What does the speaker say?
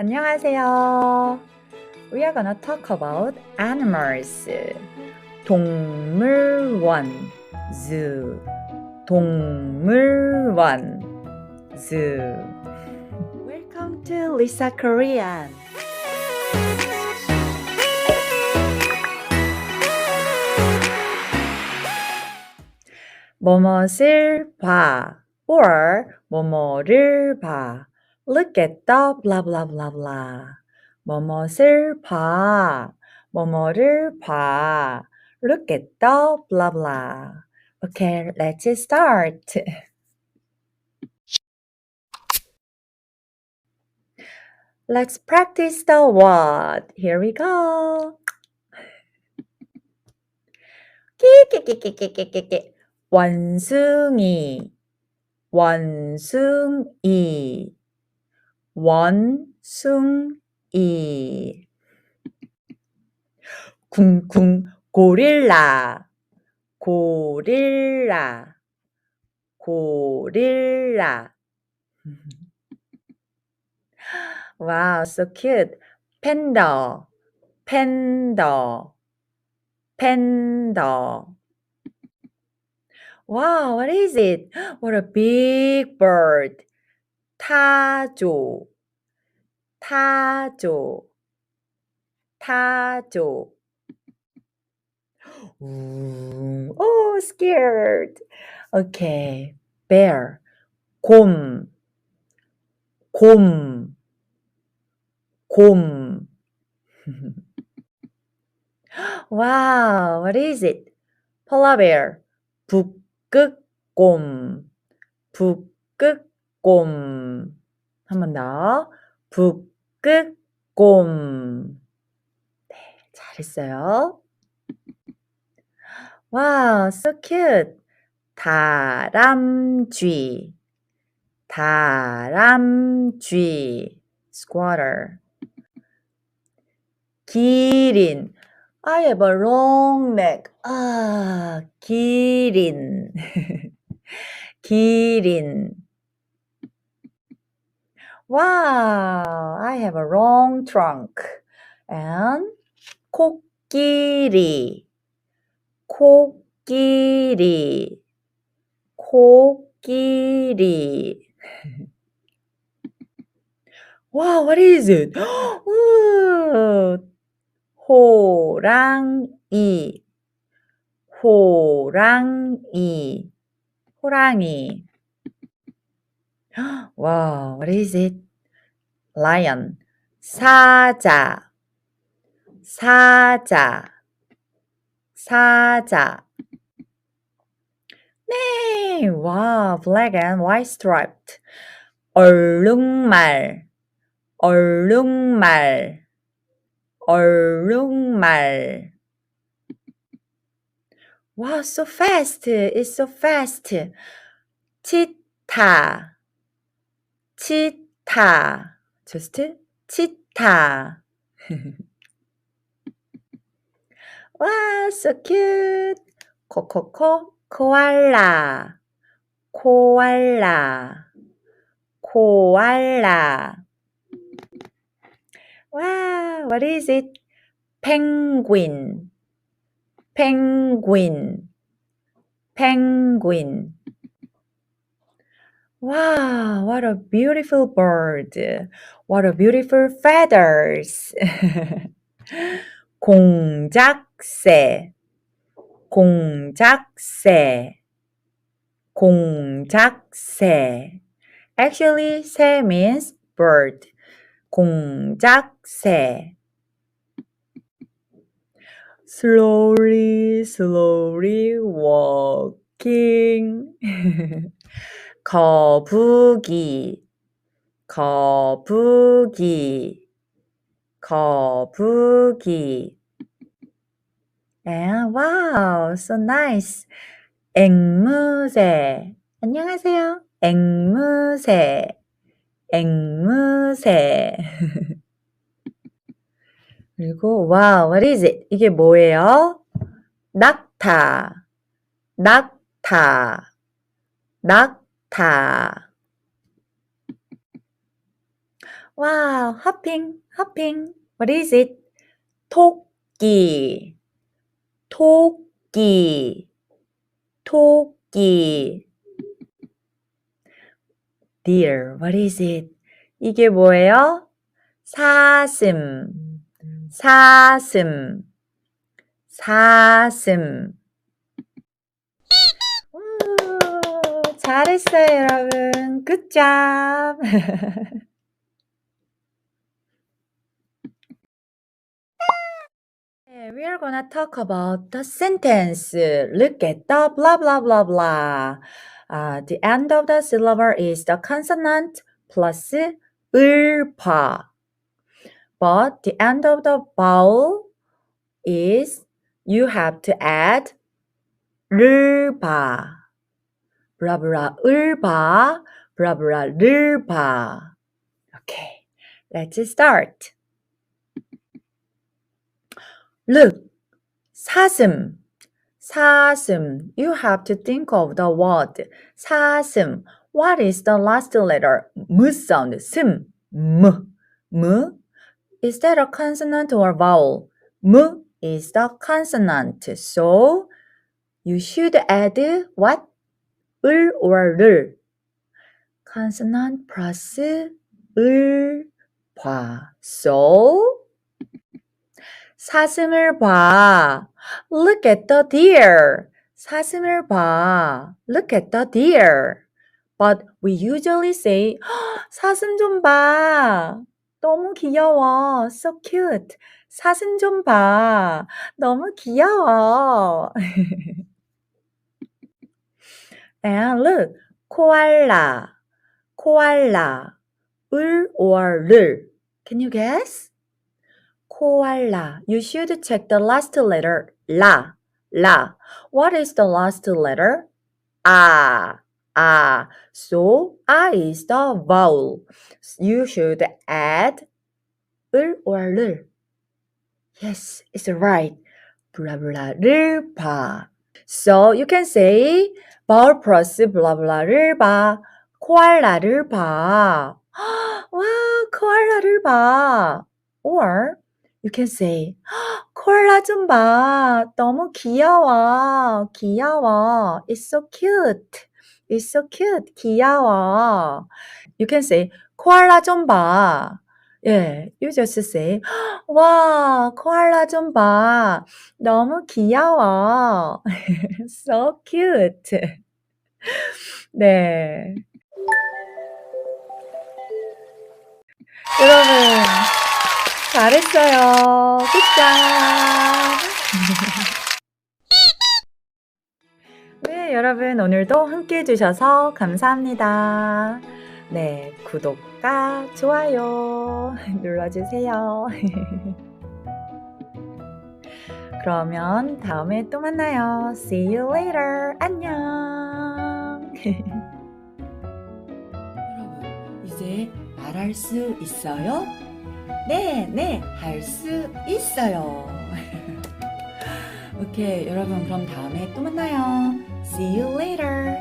안녕하세요. We are gonna talk about animals. 동물원 zoo. 동물원 zoo. Welcome to Lisa Korean. 뭐뭇을 봐 or 뭐뭐를 봐. Look at the blah blah blah blah. 뭐뭇을 봐. 뭐뭐를 봐. Look at the blah blah. Okay, let's start. Let's practice the word. Here we go. 끼끼끼끼끼끼끼 원숭이 원숭이 원숭이 쿵쿵 고릴라 고릴라 고릴라 Wow, so cute. 팬더 팬더 팬더 Wow, what is it? What a big bird. 타조, 타조, 타조. 우, oh, scared. Okay, bear. 곰, 곰, 곰. wow, what is it? polar bear. 북극곰, 북극 곰. 한번 더. 북극곰. 네, 잘했어요. Wow, so cute. 다람쥐, 다람쥐. squatter. 기린. I have a long neck. 아, 기린. 기린. Wow, I have a long trunk. And 코끼리. 코끼리. 코끼리. Wow, what is it? Ooh, 호랑이. 호랑이. 호랑이. Wow, what is it? Lion. 사자. 사자. 사자. 네, wow, black and white striped. 얼룩말. 얼룩말. 얼룩말. Wow, so fast. It's so fast. 치타. 치타. Just 치타. wow, so cute. 코코코 코알라. 코알라. 코알라. Wow, what is it? penguin. penguin. penguin. Wow, what a beautiful bird. What a beautiful feathers. 공작새. 공작새. 공작새. Actually, 새 means bird. 공작새. Slowly, slowly walking. 거북이, 거북이, 거북이. And wow, so nice. 앵무새. 안녕하세요. 앵무새. 앵무새. 그리고 wow, what is it? 이게 뭐예요? 낙타. 낙타. 낙 타. Wow, hopping, hopping. What is it? 토끼, 토끼, 토끼. Deer, what is it? 이게 뭐예요? 사슴, 사슴, 사슴. 잘했어요, 여러분. Good job. 네, we are gonna talk about the sentence. Look at the blah blah blah blah. Uh, the end of the syllable is the consonant plus 을파. But the end of the vowel is you have to add 르바. blah blah 을바. blah blah 르바. Okay, let's start. Look, 사슴, 사슴. You have to think of the word 사슴. What is the last letter? M sound. 슴. M. M. Is that a consonant or vowel? M is the consonant. So you should add what? 을 or 를. Consonant plus 을과. So 사슴을 봐. Look at the deer. 사슴을 봐. Look at the deer. But we usually say 사슴 좀 봐. 너무 귀여워. So cute. 사슴 좀 봐. 너무 귀여워. And look. 코알라. 코알라. 을 or 를. Can you guess? koala. You should check the last letter. La. La. What is the last letter? Ah. Ah. So, ah is the vowel. You should add 을 or 를. Yes, it's right. blah blah 를 봐. So, you can say plus blah blah를 봐. 코알라를 봐. 와, 코알라를 봐. Or you can say 콜라 좀 봐. 너무 귀여워. 귀여워. It's so cute. It's so cute. 귀여워. You can say 코알라 좀 봐. 예, you just say 와, 코알라 좀 봐. 너무 귀여워. so cute. 네. 여러분, 잘했어요. 굿짱. 네, 여러분 오늘도 함께 해주셔서 감사합니다. 네, 구독 과 좋아요 눌러주세요. 그러면 다음에 또 만나요. See you later. 안녕. 이제 말할 수 있어요? 네, 네, 할 수 있어요. 오케이, 여러분, 그럼 다음에 또 만나요. See you later.